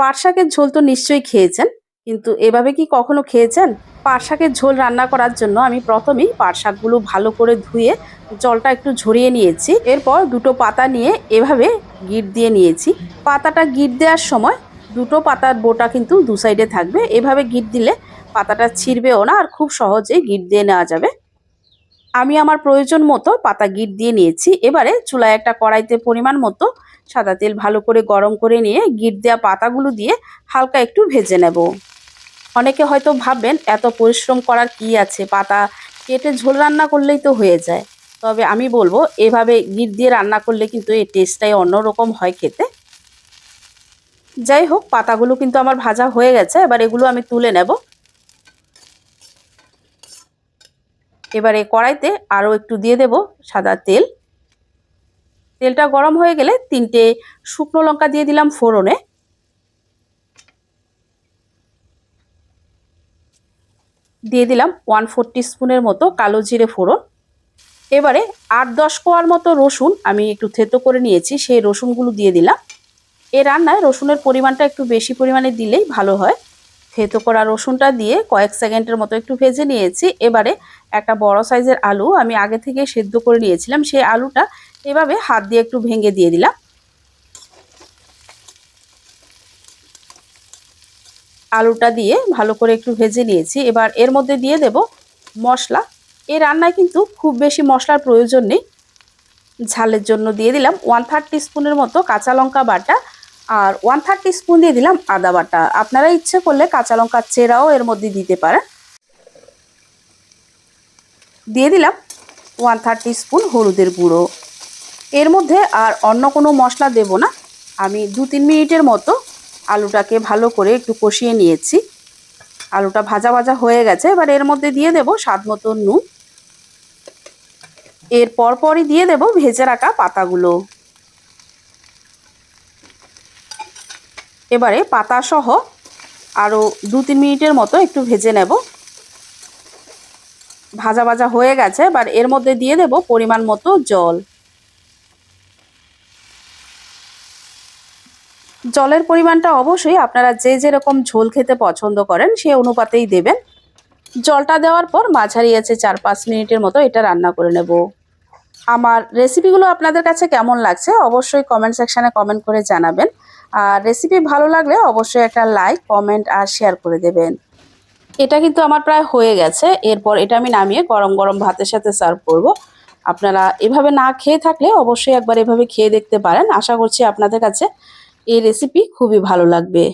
পাট শাকের ঝোল তো নিশ্চয়ই খেয়েছেন, কিন্তু এভাবে কি কখনো খেয়েছেন? পাট শাকের ঝোল রান্না করার জন্য আমি প্রথমেই পাট শাকগুলো ভালো করে ধুয়ে জলটা একটু ঝরিয়ে নিয়েছি। এরপর দুটো পাতা নিয়ে এভাবে গিট দিয়ে নিয়েছি। পাতাটা গিট দেওয়ার সময় দুটো পাতার বোটা কিন্তু দু সাইডে থাকবে। এভাবে গিট দিলে পাতাটা ছিঁড়বেও না আর খুব সহজেই গিট দিয়ে নেওয়া যাবে। আমি আমার প্রয়োজন মতো পাতা গিট দিয়ে নিয়েছি। এবারে চুলায় একটা কড়াইতে পরিমাণ মতো সাদা তেল ভালো করে গরম করে নিয়ে গিট দেওয়া পাতাগুলো দিয়ে হালকা একটু ভেজে নেব। অনেকে হয়তো ভাববেন, এত পরিশ্রম করার কি আছে? পাতা কেটে ঝোল রান্না করলেই তো হয়ে যায়। তবে আমি বলব, এভাবে গিট দিয়ে রান্না করলে কিন্তু এই টেস্টটাই অন্যরকম হয় খেতে। যাই হোক, পাতাগুলো কিন্তু আমার ভাজা হয়ে গেছে। এবার এগুলো আমি তুলে নেব। এবারে কড়াইতে আরও একটু দিয়ে দেব সাদা তেল। তেলটা গরম হয়ে গেলে তিনটে শুকনো লঙ্কা দিয়ে দিলাম ফোড়নে। দিয়ে দিলাম ওয়ান ফোর স্পুনের মতো কালো জিরে ফোড়ন। এবারে আট দশ কোয়ার মতো রসুন আমি একটু থেতো করে নিয়েছি, সেই রসুনগুলো দিয়ে দিলাম। এ রান্নায় রসুনের পরিমাণটা একটু বেশি পরিমাণে দিলেই ভালো হয়। থেতো করা রসুনটা দিয়ে কয়েক সেকেন্ডের মতো একটু ভেজে নিয়েছি। এবারে একটা বড় সাইজের আলু আমি আগে থেকে সেদ্ধ করে নিয়েছিলাম। সেই আলুটা এভাবে হাত দিয়ে একটু ভেঙে দিয়ে দিলাম। আলুটা দিয়ে ভালো করে একটু ভেজে নিয়েছি। এবার এর মধ্যে দিয়ে দেব মশলা। এই রান্নায় কিন্তু খুব বেশি মশলার প্রয়োজন নেই। ঝালের জন্য দিয়ে দিলাম। ওয়ান থার্ড স্পুনের মতো কাঁচা লঙ্কা বাটা আর ওয়ান থার্টি স্পুন দিয়ে দিলাম আদা বাটা। আপনারা ইচ্ছে করলে কাঁচা লঙ্কার চেরাও এর মধ্যে দিতে পারেন। দিয়ে দিলাম ওয়ান থার্টি স্পুন হলুদের গুঁড়ো। এর মধ্যে আর অন্য কোনো মশলা দেব না। আমি দু তিন মিনিটের মতো আলুটাকে ভালো করে একটু কষিয়ে নিয়েছি। আলুটা ভাজা ভাজা হয়ে গেছে, এবার এর মধ্যে দিয়ে দেব স্বাদ মতো নুন। এর পরপরই দিয়ে দেব ভেজে রাখা পাতাগুলো। এবারে পাতা সহ আরও দু তিন মিনিটের মতো একটু ভেজে নেব। ভাজা ভাজা হয়ে গেছে, এবার এর মধ্যে দিয়ে দেব পরিমাণ মতো জল। জলের পরিমাণটা অবশ্যই আপনারা যে যেরকম ঝোল খেতে পছন্দ করেন, সে অনুপাতেই দেবেন। জলটা দেওয়ার পর মাঝারি আছে চার পাঁচ মিনিটের মতো এটা রান্না করে নেব। আমার রেসিপিগুলো আপনাদের কাছে কেমন লাগছে অবশ্যই কমেন্ট সেকশানে কমেন্ট করে জানাবেন। আর রেসিপি ভালো লাগলে অবশ্যই একটা লাইক কমেন্ট আর শেয়ার করে দেবেন। এটা কিন্তু আমার প্রায় হয়ে গেছে। এরপর এটা আমি নামিয়ে গরম গরম ভাতের সাথে সার্ভ করব। আপনারা এভাবে না খেয়ে থাকলে অবশ্যই একবার এভাবে খেয়ে দেখতে পারেন। আশা করছি আপনাদের কাছে এই রেসিপি খুবই ভালো লাগবে।